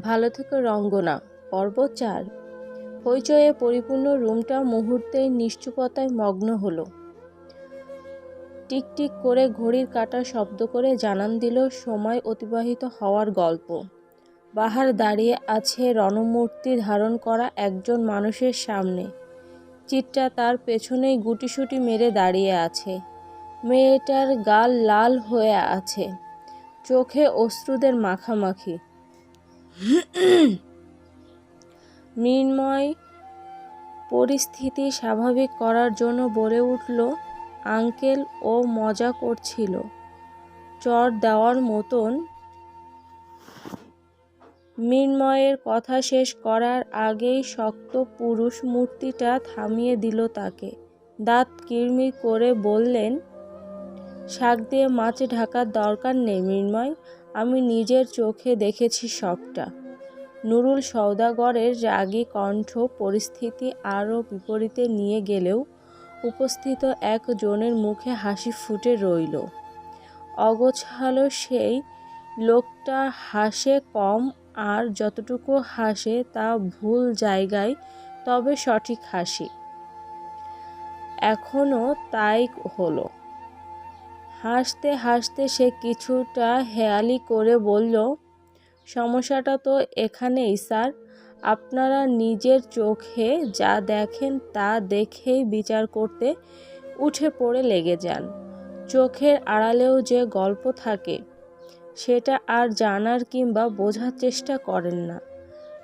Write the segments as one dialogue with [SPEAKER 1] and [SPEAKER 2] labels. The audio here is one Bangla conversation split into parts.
[SPEAKER 1] ভালো থেকে রঙ্গনা। পর্ব চার। হইচয়ে পরিপূর্ণ রুমটা মুহূর্তেই নিশ্চুপতায় মগ্ন হলো। টিকটিক করে ঘড়ির কাঁটা শব্দ করে জানান দিল সময় অতিবাহিত হওয়ার গল্প। বাহার দাঁড়িয়ে আছে রণমূর্তি ধারণ করা একজন মানুষের সামনে। চিত্রা তার পেছনেই গুটিসুটি মেরে দাঁড়িয়ে আছে। মেয়েটার গাল লাল হয়ে আছে। চোখে অশ্রুদের মাখামাখি। মৃন্ময় পরিস্থিতি স্বাভাবিক করার জন্য বলে উঠল, আঙ্কেল ও মজা করছিল। চর দেওয়ার মতন মৃন্ময়ের কথা শেষ করার আগেই শক্ত পুরুষ মূর্তিটা থামিয়ে দিল তাকে। দাঁত কিরমির করে বললেন, শাক দিয়ে মাছ ঢাকার দরকার নেই মৃন্ময় আমি নিজের চোখে দেখেছি সবটা। নুরুল সওদাগরের রাগী কণ্ঠ পরিস্থিতি আরও বিপরীতে নিয়ে গেলেও উপস্থিত একজনের মুখে হাসি ফুটে রইল। অগোছালো সেই লোকটা হাসে কম আর যতটুকু হাসে তা ভুল জায়গায়, তবে সঠিক হাসি। এখনও তাই হলো। হাসতে হাসতে সে কিছুটা হেয়ালি করে বলল, সমস্যাটা তো এখানেই, স্যার। আপনারা নিজের চোখে যা দেখেন তা দেখেই বিচার করতে উঠে পড়ে লেগে যান। চোখের আড়ালেও যে গল্প থাকে, সেটা আর জানার কিংবা বোঝার চেষ্টা করেন না।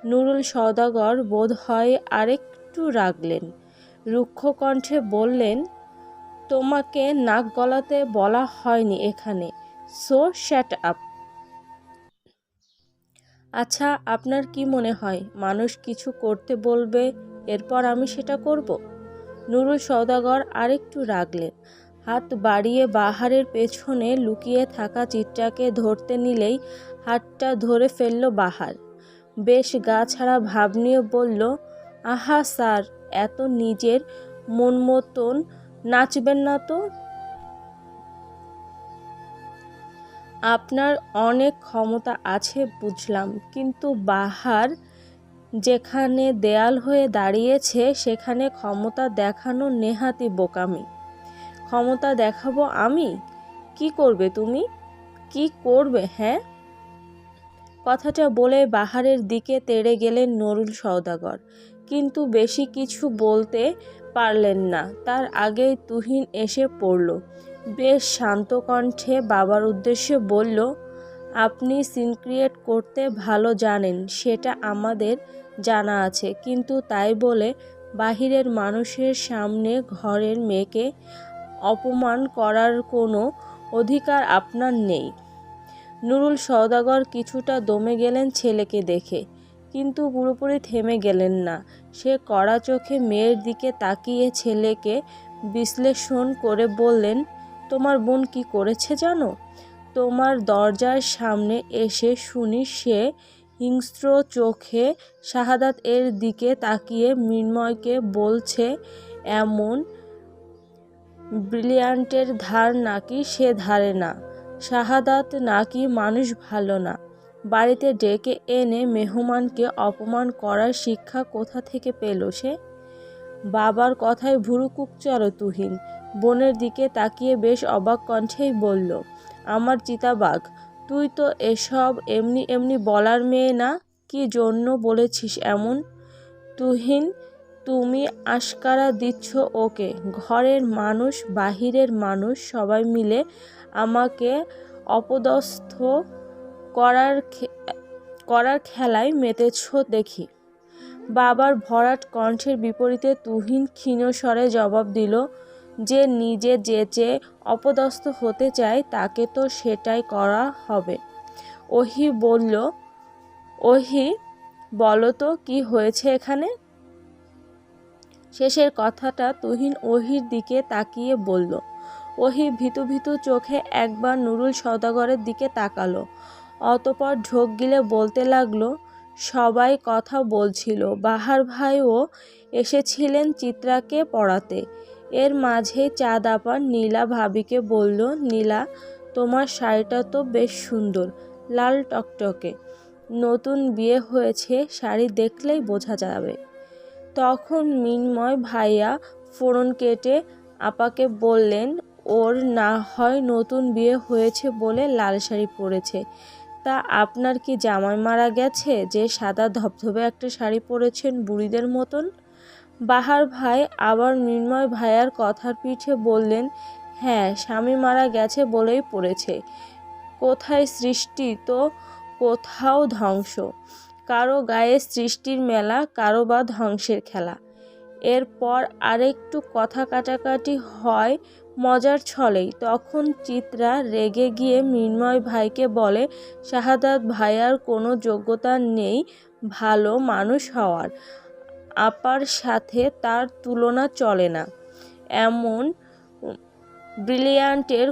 [SPEAKER 1] নুরুল সওদাগর বোধ হয় আরেকটু রাগলেন। রুক্ষ কণ্ঠে বললেন তোমাকে নাক গলাতে বলা হয়নি এখানে। সো শ্যাট আপ আচ্ছা আপনার কি মনে হয়, মানুষ কিছু করতে বলবে, এরপর আমি সেটা করব? নুরুল সওদাগর আরেকটু রাগলেন। হাত বাড়িয়ে বাহারের পেছনে লুকিয়ে থাকা চিত্রাকে ধরতে নিলেই হাতটা ধরে ফেলল বাহার। বেশ গা ছাড়া ভাব নিয়ে বলল, আহা স্যার, এত নিজের মন মতন নাচবেন না তো? আপনার অনেক ক্ষমতা আছে বুঝলাম, কিন্তু বাহার যেখানে দেয়াল হয়ে দাঁড়িয়েছে সেখানে ক্ষমতা দেখানো নেহাতি বোকামি। ক্ষমতা দেখাবো আমি? কি করবে তুমি? কি করবে হ্যাঁ? কথাটা বলে বাহারের দিকে তেড়ে গেলেন নরুল সওদাগর। কিন্তু বেশি কিছু বলতে পারলেন না। তার আগেই তুহিন এসে পড়ল। বেশ শান্ত কণ্ঠে বাবার উদ্দেশ্যে বলল, আপনি সিন ক্রিয়েট করতে ভালো জানেন, সেটা আমাদের জানা আছে। কিন্তু তাই বলে বাহিরের মানুষের সামনে ঘরের মেয়েকে অপমান করার কোনো অধিকার আপনার নেই। নুরুল সওদাগর কিছুটা দমে গেলেন ছেলেকে দেখে। কিন্তু পুরোপুরি থেমে গেলেন না। সে কড়া চোখে মেয়ের দিকে তাকিয়ে ছেলেকে বিশ্লেষণ করে বললেন, তোমার বোন কি করেছে জানো? তোমার দরজার সামনে এসে শুনি সে হিংস্র চোখে শাহাদাত এর দিকে তাকিয়ে মৃন্ময়কে বলছে, এমন ব্রিলিয়ান্টের ধার নাকি সে ধারে না। শাহাদাত নাকি মানুষ ভালো না। বাড়িতে ডেকে এনে মেহমানকে অপমান করার শিক্ষা কোথা থেকে পেল সে? বাবার কথায় ভুরুকুক চড়ো তুহিন। বোনের দিকে তাকিয়ে বেশ অবাক কণ্ঠেই বলল, আমার চিতাবাঘ, তুই তো এসব এমনি এমনি বলার মেয়ে না? কি জন্য বলেছিস এমন? তুহিন, তুমি আশকারা দিচ্ছ ওকে। ঘরের মানুষ, বাহিরের মানুষ সবাই মিলে আমাকে অপদস্থ করার করার খেলায় মেতেছ দেখি। বাবার ভরাট কণ্ঠের বিপরীতে তুহিন ক্ষীণস্বরে জবাব দিল, যে নিজে যে যেচে অপদস্থ হতে চায়, তাকে তো সেটাই করা হবে। ওহি বলল, ওহি, বলো তো কি হয়েছে এখানে? শেষের কথাটা তুহিন ওহির দিকে তাকিয়ে বলল। ওহি ভীতু ভীতু চোখে একবার নুরুল সওদাগরের দিকে তাকালো। অতপর ঢোক গিলে বলতে লাগল, সবাই কথা বলছিল। বাহার ভাইও এসেছিলেন চিত্রাকে পড়াতে। এর মাঝে চাঁদ আপার নীলা ভাবিকে বলল, নীলা, তোমার শাড়িটা তো বেশ সুন্দর, লাল টকটকে। নতুন বিয়ে হয়েছে, শাড়ি দেখলেই বোঝা যাবে। তখন মিনময় ভাইয়া ফোড়ন কেটে আপাকে বললেন, ওর না হয় নতুন বিয়ে হয়েছে বলে লাল শাড়ি পরেছে। তা আপনার কি জামাই মারা গেছে যে সাদা ধবধবে একটা শাড়ি পরেছেন বুড়িদের মতন? বাহার ভাই আবার মৃন্ময় ভাইয়ার কথার পিঠে বললেন হ্যাঁ স্বামী মারা গেছে বলেই পড়েছে। কোথায় সৃষ্টি তো কোথাও ধ্বংস। কারও গায়ে সৃষ্টির মেলা, কারও বা ধ্বংসের খেলা। এরপর আরেকটু কথা কাটাকাটি হয় মজার ছলেই। তখন চিত্রা রেগে গিয়ে মৃন্ময় ভাইকে বলে, শাহাদাত ভাইয়ার কোনো যোগ্যতা নেই ভালো মানুষ হওয়ার। আপার সাথে তার তুলনা চলে না। এমন ব্রিলিয়ান্টের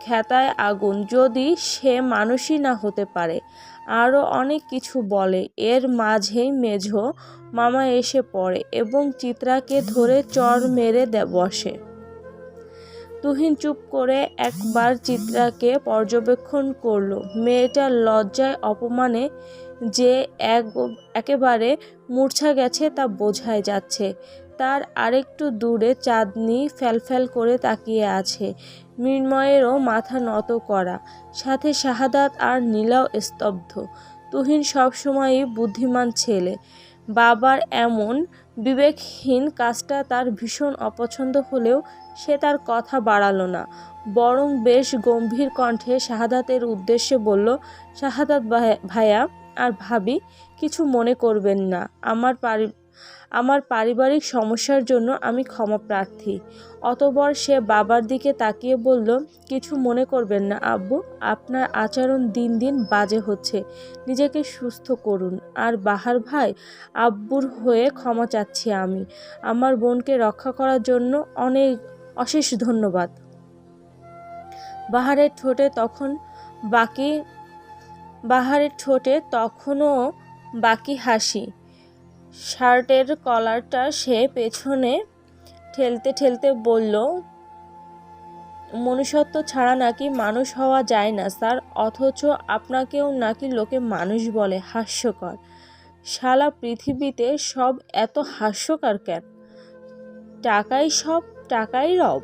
[SPEAKER 1] খেতায় আগুন। যদি সে মানুষই না হতে পারে, আরও অনেক কিছু বলে। এর মাঝেই মেঝো মামা এসে পড়ে এবং চিত্রাকে ধরে চর মেরে দে, বসে। তুহিন চুপ করে একবার চিত্রাকে পর্যবেক্ষণ করল। মেয়েটার লজ্জায় অপমানে যে এক একেবারে মূর্ছা গেছে তা বোঝাই যাচ্ছে। তার আরেকটু দূরে চাঁদনি ফ্যালফ্যাল করে তাকিয়ে আছে। মৃন্ময়েরও মাথা নত করা। সাথে শাহাদাত আর নীলাও স্তব্ধ। তুহিন সবসময়ই বুদ্ধিমান ছেলে। বাবার এমন বিবেকহীন কাজটা তার ভীষণ অপছন্দ হলেও সে তার কথা বাড়ালো না। বরং বেশ গম্ভীর কণ্ঠে শাহাদাতের উদ্দেশ্যে বলল, শাহাদাত ভাইয়া, আর ভাবি, কিছু মনে করবেন না। আমার আমার পারিবারিক সমস্যার জন্য আমি ক্ষমা প্রার্থী। অতবর সে বাবার দিকে তাকিয়ে বলল, কিছু মনে করবেন না, আব্বু। আপনার আচরণ দিন দিন বাজে হচ্ছে। নিজেকে সুস্থ করুন। আর বাহার ভাই, আব্বুর হয়ে ক্ষমা চাচ্ছি আমি। আমার বোনকে রক্ষা করার জন্য অনেক অশেষ ধন্যবাদ। বাহারের ঠোঁটে তখন বাকি, বাহারের ঠোঁটে তখনও বাকি হাসি। শার্টের কলারটা সে পেছনে ঠেলতে ঠেলতে বলল, মনুষ্যত্ব ছাড়া নাকি মানুষ হওয়া যায় না, স্যার। অথচ আপনাকেও নাকি লোকে মানুষ বলে। হাস্যকর। সালা পৃথিবীতে সব এত হাস্যকর কেন? টাকাই সব, টাকাই রব।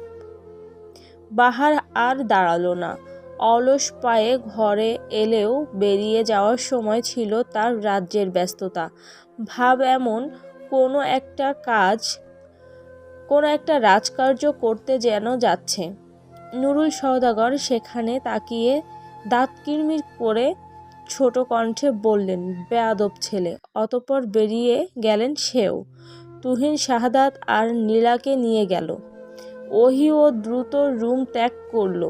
[SPEAKER 1] বাহার আর দাঁড়াল না। অলস পায়ে ঘরে এলেও বেরিয়ে যাওয়ার সময় ছিল তার রাজ্যের ব্যস্ততা। ভাব এমন, কোনো একটা কাজ, কোনো একটা রাজকার্য করতে যেন যাচ্ছে। নুরুল সওদাগর সেখানে তাকিয়ে দাঁত কিরমির করে ছোট কণ্ঠে বললেন, বেয়াদব ছেলে। অতপর বেরিয়ে গেলেন সেও। তুহিন শাহাদাত আর নীলাকে নিয়ে গেল। ওহি ও দ্রুত রুম ত্যাগ করল।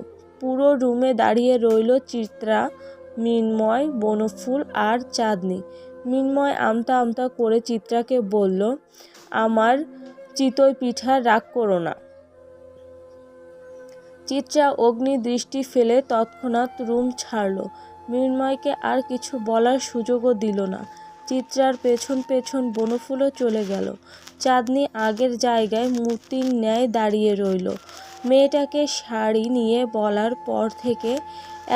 [SPEAKER 1] পুরো রুমে দাঁড়িয়ে রইল চিত্রা, মিনময়, বনফুল আর চাঁদনি। মিনময় আমতা আমতা করে চিত্রাকে বলল, আমার চিতই পিঠা রাগ করো না। চিত্রা অগ্নি দৃষ্টি ফেলে তৎক্ষণাৎ রুম ছাড়ল। মৃন্ময়কে আর কিছু বলার সুযোগও দিল না। চিত্রার পেছন পেছন বনফুলও চলে গেল। চাঁদনি আগের জায়গায় মূর্তির ন্যায় দাঁড়িয়ে রইল। মেয়েটাকে শাড়ি নিয়ে বলার পর থেকে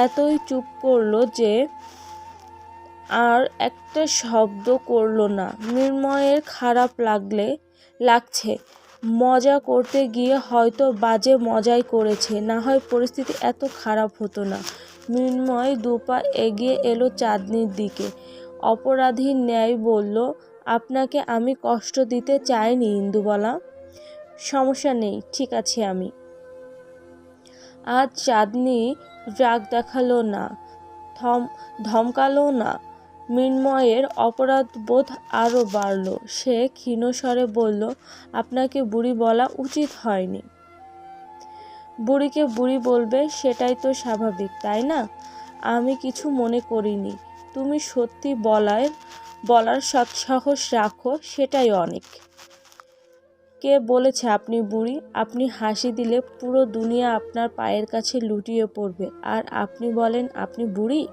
[SPEAKER 1] এতই চুপ করল যে আর একটা শব্দ করল না। মৃন্ময়ের খারাপ লাগলে, লাগছে। মজা করতে গিয়ে হয়তো বাজে মজাই করেছে, না হয় পরিস্থিতি এত খারাপ হতো না। মৃন্ময় দুপা এগিয়ে এলো চাঁদনির দিকে। অপরাধী ন্যায় বলল, আপনাকে আমি কষ্ট দিতে চাইনি, ইন্দুবালা। সমস্যা নেই, ঠিক আছে আমি। আজ চাঁদনি রাগ দেখাল না থম ধমকালো না। মৃন্ময়ের অপরাধ বোধ আরও বাড়ল। সে ক্ষীণস্বরে বলল, আপনাকে বুড়ি বলা উচিত হয়নি। বুড়িকে বুড়ি বলবে সেটাই তো স্বাভাবিক, তাই না? আমি কিছু মনে করিনি। তুমি সত্যি বলার বলার সৎসাহস রাখো, সেটাই অনেক। কে বলেছে আপনি বুড়ি? আপনি হাসি দিলে পুরো দুনিয়া আপনার পায়ের কাছে লুটিয়ে পড়বে। আর আপনি বলেন, আপনি বুড়ি?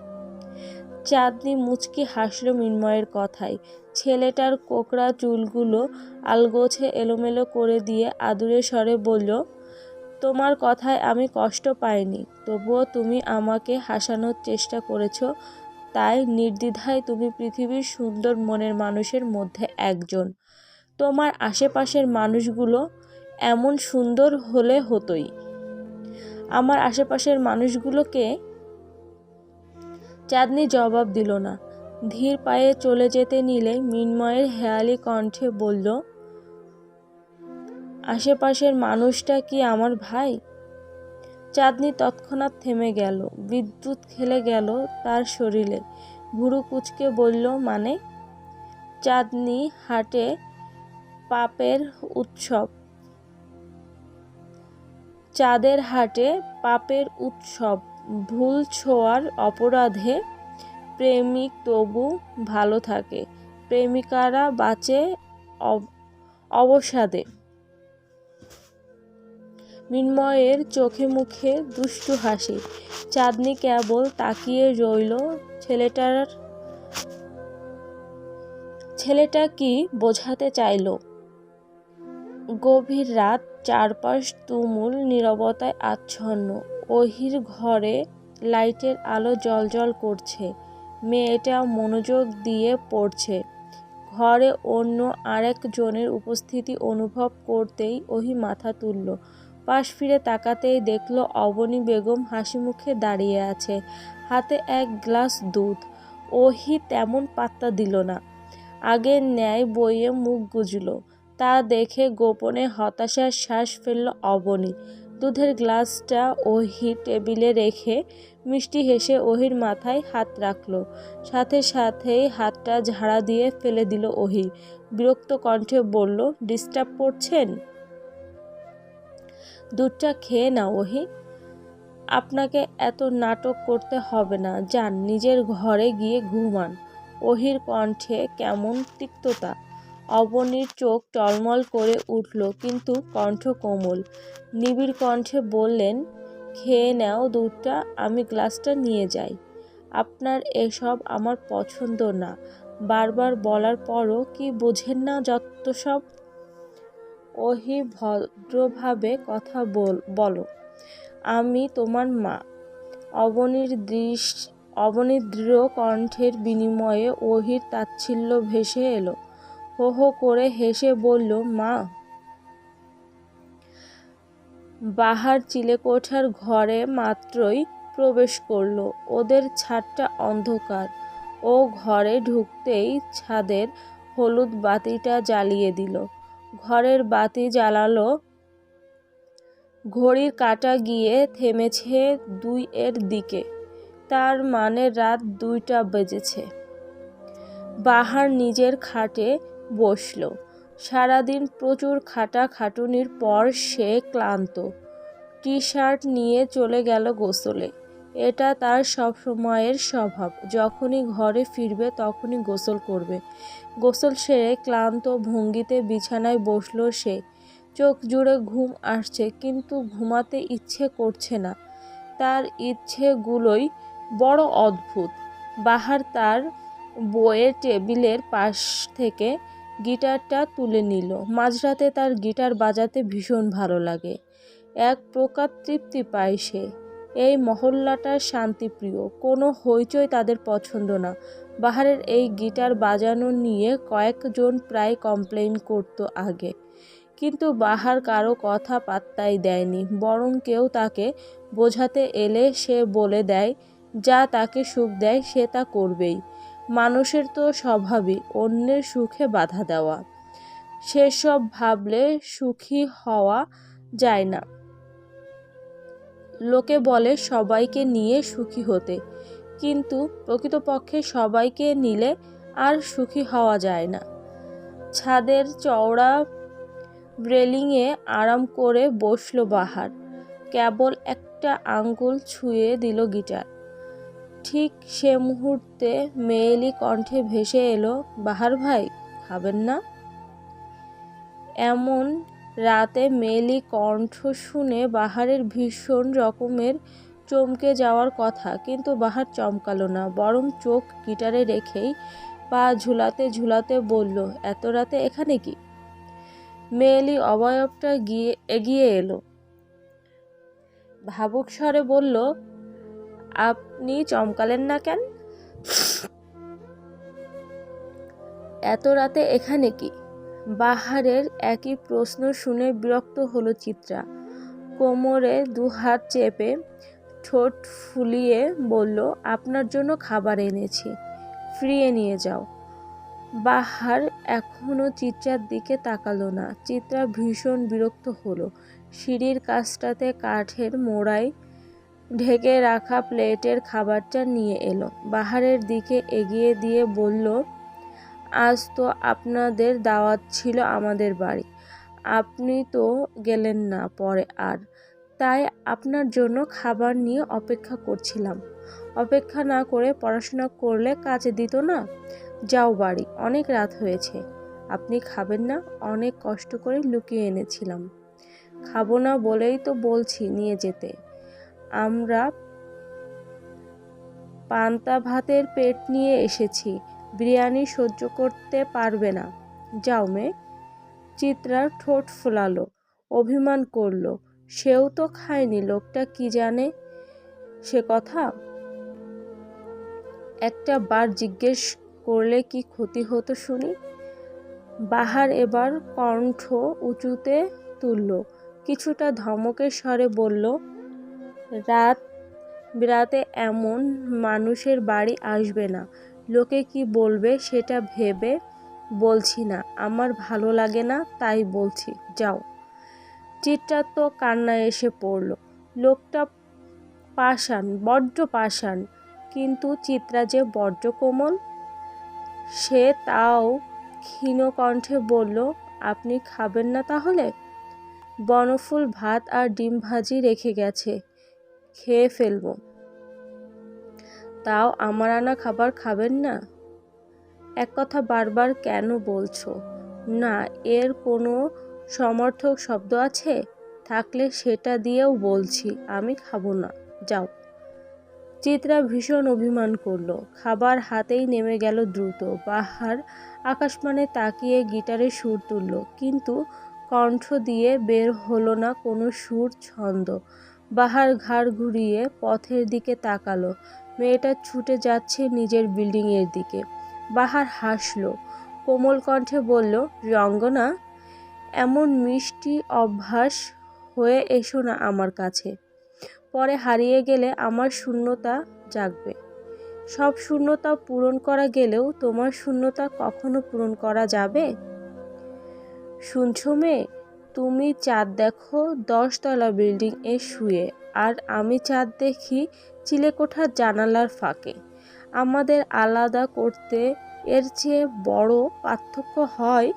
[SPEAKER 1] চাঁদনি মুচকি হাসল মিন্ময়ের কথায়। ছেলেটার কোকড়া চুলগুলো আলগোছে এলোমেলো করে দিয়ে আদুরে স্বরে বলল, তোমার কথায় আমি কষ্ট পাইনি। তবুও তুমি আমাকে হাসানোর চেষ্টা করেছ। তাই নির্দ্বিধায় তুমি পৃথিবীর সুন্দর মনের মানুষের মধ্যে একজন। তোমার আশেপাশের মানুষগুলো এমন সুন্দর হলে হতোই। আমার আশেপাশের মানুষগুলোকে চাঁদনি জবাব দিল না। ধীর পায়ে চলে যেতে নিলে মিনময়ের হেয়ালি কণ্ঠে বলল, আশেপাশের মানুষটা কি আমার ভাই? চাঁদনি তৎক্ষণাৎ থেমে গেল, বিদ্যুৎ খেলে গেল তার শরীরে। ভুরু কুচকে বলল মানে? চাঁদনি হাটে পাপের উৎসব। চাঁদের হাটে পাপের উৎসব। ভুল ছোঁয়ার অপরাধে প্রেমিক তবু ভালো থাকে। প্রেমিকারা বাঁচে অবসাদে। মিন্ময়ের চোখে মুখে দুষ্টু হাসি। চাঁদনি কেবল তাকিয়ে রইল, ছেলেটার, ছেলেটা কি বোঝাতে চাইল? গভীর রাত চারপাশ তুমুল নীরবতায় আচ্ছন্ন। ওহির ঘরে লাইটের আলো জলজল করছে। মেয়েটা মনোযোগ দিয়ে পড়ছে। ঘরে অন্য আরেকজনের উপস্থিতি অনুভব করতেই ওহি মাথা তুলল। পাশ ফিরে তাকাতেই দেখল অবনী বেগম হাসি মুখে দাঁড়িয়ে আছে। হাতে এক গ্লাস দুধ। ওহি তেমন পাত্তা দিল না। আগের ন্যায় বইয়ে মুখ গুজল। তা দেখে গোপনে হতাশার শ্বাস ফেলল অবনী। দুধের গ্লাসটা ওহি টেবিলে রেখে মিষ্টি হেসে ওহির মাথায় হাত রাখল। সাথে সাথেই হাতটা ঝাড়া দিয়ে ফেলে দিল ওহি। বিরক্ত কণ্ঠে বলল, ডিস্টার্ব করছেন? দুধটা খেয়ে না ওহি। আপনাকে এত নাটক করতে হবে না। যান, নিজের ঘরে গিয়ে ঘুমান। ওহির কণ্ঠে কেমন তিক্ততা। অবনীর চোখ টলমল করে উঠল, কিন্তু কণ্ঠ কোমল। নিবিড় কণ্ঠে বললেন, খেয়ে নাও দুধটা, আমি গ্লাসটা নিয়ে যাই। আপনার এসব আমার পছন্দ না। বারবার বলার পরও কি বোঝেন না যত সব? ওহি, ভদ্রভাবে কথা বল, বলো। আমি তোমার মা। অবনীর দৃশ, অবনীর দৃঢ় কণ্ঠের বিনিময়ে ওহির তাচ্ছিল্য ভেসে এলো। হো হো করে হেসে বলল, মা, বাহার চিলেকোঠার ঘরে মাত্রই প্রবেশ করল। ওদের ছাদটা অন্ধকার। ও ঘরে ঢুকতেই ছাদের হলুদ বাতিটা জ্বালিয়ে দিল। ঘরের বাতি জ্বালালো। ঘড়ির কাটা গিয়ে থেমেছে দুই এর দিকে। তার মানে রাত দুইটা বেজেছে। বাহার নিজের খাটে বসল। সারাদিন প্রচুর খাটা খাটুনির পর সে ক্লান্ত। টি শার্ট নিয়ে চলে গেল গোসলে। এটা তার সব সময়ের স্বভাব। যখনই ঘরে ফিরবে তখনই গোসল করবে। গোসল সেরে ক্লান্ত ভঙ্গিতে বিছানায় বসল সে। চোখ জুড়ে ঘুম আসছে কিন্তু ঘুমাতে ইচ্ছে করছে না। তার ইচ্ছেগুলোই বড় অদ্ভুত। বাহার তার বইয়ের টেবিলের পাশ থেকে গিটারটা তুলে নিল। মাঝরাতে তার গিটার বাজাতে ভীষণ ভালো লাগে। এক প্রকার তৃপ্তি পায় সে। এই মহল্লাটার শান্তিপ্রিয়। কোনো হইচই তাদের পছন্দ না। বাহারের এই গিটার বাজানো নিয়ে কয়েকজন প্রায় কমপ্লেন করত আগে। কিন্তু বাহার কারও কথা পাত্তাই দেয়নি। বরং কেউ তাকে বোঝাতে এলে সে বলে দেয়, যা তাকে সুখ দেয় সে তা করবেই। মানুষের তো স্বভাবই, অন্যের সুখে বাধা দেওয়া। সেসব ভাবলে সুখী হওয়া যায় না। লোকে বলে সবাইকে নিয়ে সুখী হতে, কিন্তু প্রকৃতপক্ষে সবাইকে নিলে আর সুখী হওয়া যায় না। ছাদের চওড়া রেলিংয়ে আরাম করে বসল বাহার, কেবল একটা আঙ্গুল ছুঁয়ে দিল গিটার। ঠিক সে মুহূর্তে মেয়েলি কণ্ঠে ভেসে এলো, বাহার ভাই, খাবেন না? এমন রাতে মেয়েলি কণ্ঠ শুনে বাহারের ভীষণ রকমের চমকে যাওয়ার কথা, কিন্তু বাহার চমকালো না, বরং চোখ গিটারে রেখেই পা ঝুলাতে ঝুলাতে বলল, এত রাতে এখানে কি? মেয়েলি অবয়বটা গিয়ে, এগিয়ে এলো। ভাবুক স্বরে বলল আপনি চমকালেন না কেন? এত রাতে এখানে কি? বাহারের একই প্রশ্ন শুনে বিরক্ত হলো চিত্রা। কোমরে দুহাত চেপে ঠোঁট ফুলিয়ে বলল, আপনার জন্য খাবার এনেছি, ফিরিয়ে নিয়ে যাও। বাহার এখনও চিত্রার দিকে তাকালো না। চিত্রা ভীষণ বিরক্ত হলো। সিঁড়ির কাছটাতে কাঠের মোড়ায় ঢেকে রাখা প্লেটের খাবারটা নিয়ে এলো। বাহারের দিকে এগিয়ে দিয়ে বলল, আজ তো আপনাদের দাওয়াত ছিল আমাদের বাড়ি। আপনি তো গেলেন না পরে আর। তাই আপনার জন্য খাবার নিয়ে অপেক্ষা করছিলাম। অপেক্ষা না করে পড়াশোনা করলে কাজে দিত না? যাও বাড়ি, অনেক রাত হয়েছে। আপনি খাবেন না, অনেক কষ্ট করে লুকিয়ে এনেছিলাম। খাব না বলেই তো বলছি নিয়ে যেতে। আমরা পান্তা ভাতের পেট নিয়ে এসেছি। বিরিয়ানি সহ্য করতে পারবে না। যাও মেয়ে। চিত্রার ঠোঁট ফোলালো, অভিমান করল। সেও তো খায়নি, লোকটা কি জানে সে কথা? একটা বার জিজ্ঞেস করলে কি ক্ষতি হতো শুনি? বাহার এবার কণ্ঠ উঁচুতে তুলল, কিছুটা ধমকের স্বরে বলল রাত বিরাতে এমন মানুষের বাড়ি আসবে না। লোকে কি বলবে সেটা ভেবে বলছি না। আমার ভালো লাগে না, তাই বলছি, যাও। চিত্রার তো কান্না এসে পড়ল। লোকটা পাষাণ, বড্ড পাষাণ, কিন্তু চিত্রা যে বড্ড কোমল, সে তাও ক্ষীণ কণ্ঠে বলল, আপনি খাবেন না তাহলে? বনফুল ভাত আর ডিম ভাজি রেখে গেছে। খেয়ে ফেলব। তাও আমার আনা খাবার খাবেন না? এক কথা বারবার কেন বলছো? না, এর কোনো সমর্থক শব্দ আছে? থাকলে সেটা দিয়েও বলছি, আমি খাব না। যাও। চিত্রা ভীষণ অভিমান করল। খাবার হাতেই নেমে গেল দ্রুত। বাহার আকাশমানে তাকিয়ে গিটারে সুর তুলল, কিন্তু কণ্ঠ দিয়ে বের হলো না কোনো সুর ছন্দ। বাহার ঘাড় ঘুরিয়ে পথের দিকে তাকালো। মেয়েটা ছুটে যাচ্ছে নিজের বিল্ডিংয়ের দিকে। বাহার হাসলো। কোমল কণ্ঠে বলল, রঙ্গনা, এমন মিষ্টি অভ্যাস হয়ে এসো না আমার কাছে। পরে হারিয়ে গেলে আমার শূন্যতা জাগবে। সব শূন্যতা পূরণ করা গেলেও তোমার শূন্যতা কখনো পূরণ করা যাবে? শুনছো মেয়ে তুমি চাঁদ দেখো, দশতলা বিল্ডিং এ শুয়ে। আর আমি চাঁদ দেখি চিলেকোঠার জানালার ফাঁকে। আমাদের আলাদা করতে এর চেয়ে বড় পার্থক্য হয়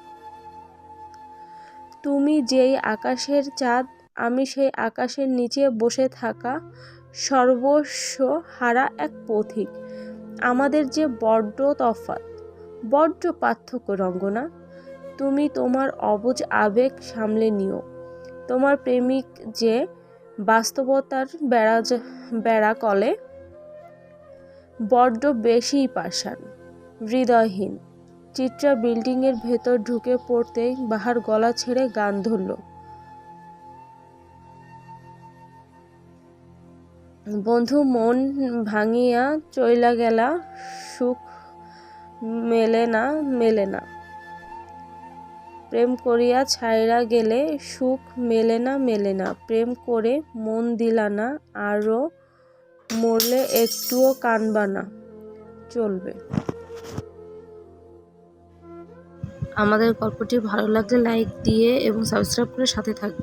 [SPEAKER 1] তুমি যেই আকাশের চাঁদ, আমি সেই আকাশের নিচে বসে থাকা সর্বস্ব হারা এক পথিক। আমাদের যে বড্ড তফাত বড্ড পার্থক্য রঙ্গনা। তুমি তোমার অবুজ আবেগ সামলে নিও। তোমার প্রেমিক যে বাস্তবতার বেড়া বেড়া কলে, বড্ড বেশিই পাষাণ, হৃদয়হীন। চিত্রা বিল্ডিংয়ের ভেতর ঢুকে পড়তেই বাহার গলা ছেড়ে গান ধরল। বন্ধু, মন ভাঙিয়া চইলা গেলা, সুখ মেলে না মেলে না। প্রেম করিয়া ছাইরা গেলে সুখ মেলে না মেলে না। প্রেম করে মন দিলা না আরও মরলে একটুও কানবা না। চলবে। আমাদের গল্পটি ভালো লাগলে লাইক দিয়ে এবং সাবস্ক্রাইব করে সাথে থাকবে।